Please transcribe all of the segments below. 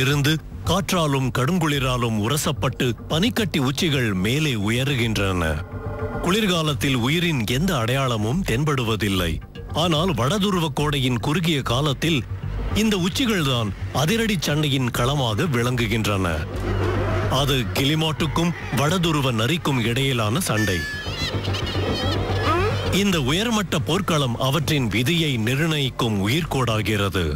இருந்து காற்றாலும் கடுங்குளிராலும் உரசப்பட்டு பனிக்கட்டி உச்சிகள் மேலே உயருகின்றன. குளிர்காலத்தில் உயிரின் எந்த அடையாளமும் தென்படுவதில்லை. ஆனால் வடதுருவ கோடையின் குறுகிய காலத்தில் இந்த உச்சிகள்தான் அதிரடி சண்டையின் களமாக விளங்குகின்றன. அது கிளிமாட்டுக்கும் வடதுருவ நரிக்கும் இடையிலான சண்டை. இந்த உயர்மட்ட போர்க்களம் அவற்றின் விதியை நிர்ணயிக்கும் உயிர்கோடாகிறது.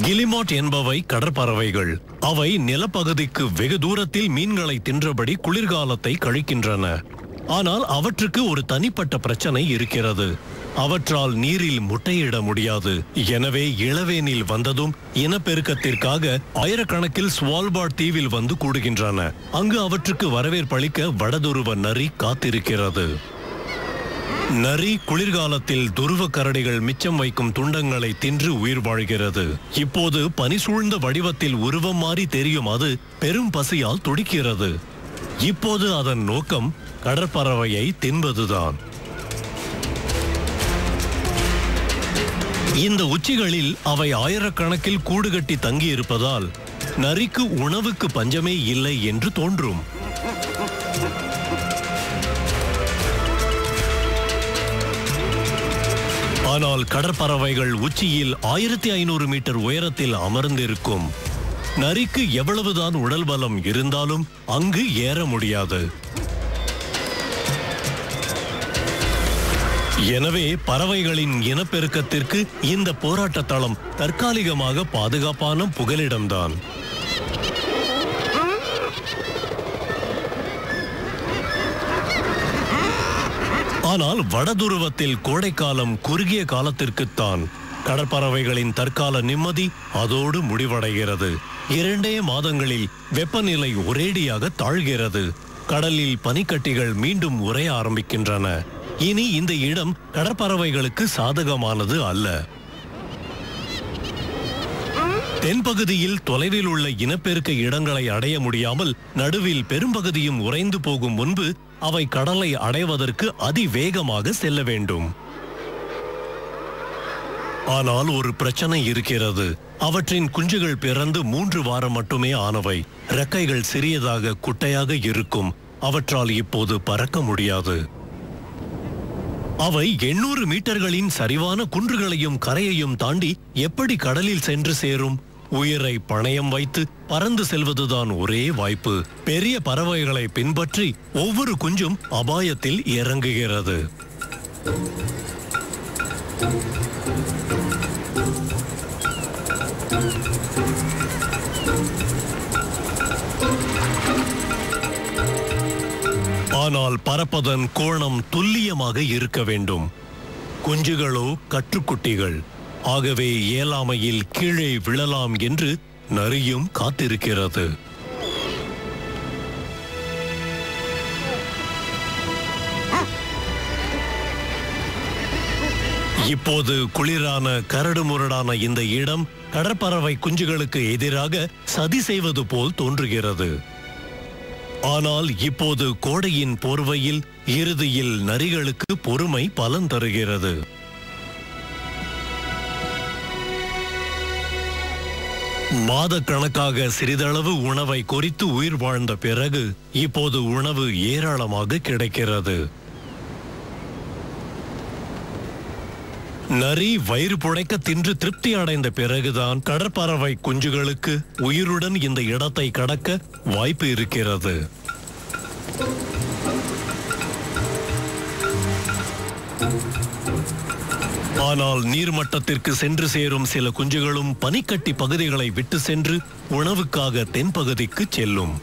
கிலிமாட் என்பவை கடற்பறவைகள். அவை நிலப்பகுதிக்கு வெகு தூரத்தில் மீன்களை தின்றபடி குளிர்காலத்தை கழிக்கின்றன. ஆனால் அவற்றுக்கு ஒரு தனிப்பட்ட பிரச்சனை இருக்கிறது. அவற்றால் நீரில் முட்டையிட முடியாது. எனவே இளவேனில் வந்ததும் இனப்பெருக்கத்திற்காக ஆயிரக்கணக்கில் ஸ்வால்பார்ட் தீவில் வந்து கூடுகின்றன. அங்கு அவற்றுக்கு வரவேற்பளிக்க வடதுருவ நரி காத்திருக்கிறது. நரி குளிர்காலத்தில் துருவ கரடிகள் மிச்சம் வைக்கும் துண்டங்களை தின்று உயிர் வாழ்கிறது. இப்போது பனி சூழ்ந்த வடிவத்தில் உருவம் மாறி தெரியும் அது பெரும் பசியால் துடிக்கிறது. இப்போது அதன் நோக்கம் கடற்பறவையை தின்பதுதான். இந்த உச்சிகளில் அவை ஆயிரக்கணக்கில் கூடுகட்டி தங்கியிருப்பதால் நரிக்கு உணவுக்கு பஞ்சமே இல்லை என்று தோன்றும். ஆனால் கடற்பறவைகள் உச்சியில் ஆயிரத்தி ஐநூறு மீட்டர் உயரத்தில் அமர்ந்திருக்கும். நரிக்கு எவ்வளவுதான் உடல் பலம் இருந்தாலும் அங்கு ஏற முடியாது. எனவே பறவைகளின் இனப்பெருக்கத்திற்கு இந்த போராட்ட தளம் தற்காலிகமாக பாதுகாப்பான புகலிடம்தான். ஆனால் வடதுருவத்தில் கோடைக்காலம் குறுகிய காலத்திற்குத்தான் கடற்பறவைகளின் தற்கால நிம்மதி அதோடு முடிவடைகிறது. இரண்டே மாதங்களில் வெப்பநிலை ஒரேடியாக தாழ்கிறது. கடலில் பனிக்கட்டிகள் மீண்டும் உரைய ஆரம்பிக்கின்றன. இனி இந்த இடம் கடற்பறவைகளுக்கு சாதகமானது அல்ல. தென்பகுதியில் தொலைவில் உள்ள இனப்பெருக்க இடங்களை அடைய முடியாமல் நடுவில் பெரும்பகுதியும் உறைந்து போகும் முன்பு அவை கடலை அடைவதற்கு அதிவேகமாக செல்ல வேண்டும். ஆனால் ஒரு பிரச்சனை இருக்கிறது. அவற்றின் குஞ்சுகள் பிறந்து மூன்று வாரம் மட்டுமே ஆனவை. ரெக்கைகள் சிறியதாக குட்டையாக இருக்கும். அவற்றால் இப்போது பறக்க முடியாது. அவை எண்ணூறு மீட்டர்களின் சரிவான குன்றுகளையும் கரையையும் தாண்டி எப்படி கடலில் சென்று சேரும்? உயிரை பணயம் வைத்து பறந்து செல்வதுதான் ஒரே வாய்ப்பு. பெரிய பறவைகளை பின்பற்றி ஒவ்வொரு குஞ்சும் அபாயத்தில் இறங்குகிறது. ஆனால் பறப்பதன் கோணம் துல்லியமாக இருக்க வேண்டும். குஞ்சுகளோ கற்றுக்குட்டிகள். ஆகவே இயலாமையில் கீழே விழலாம் என்று நரியும் காத்திருக்கிறது. இப்போது குளிரான கரடு முரடான இந்த இடம் கடற்பறவை குஞ்சுகளுக்கு எதிராக சதி செய்வது போல் தோன்றுகிறது. ஆனால் இப்போது கோடையின் போர்வையில் இறுதியில் நரிகளுக்கு பொறுமை பலன் தருகிறது. மாதக்கணக்காக சிறிதளவு உணவை குறித்து உயிர் வாழ்ந்த பிறகு இப்போது உணவு ஏராளமாக கிடைக்கிறது. நரி வயிறு புழைக்க தின்று திருப்தி அடைந்த பிறகுதான் கடற்பறவை குஞ்சுகளுக்கு உயிருடன் இந்த இடத்தை கடக்க வாய்ப்பு இருக்கிறது. ஆனால் நீர்மட்டத்திற்கு சென்று சேரும் சில குஞ்சுகளும் பனிக்கட்டி பகுதிகளை விட்டு சென்று உணவுக்காக தென்பகுதிக்கு செல்லும்.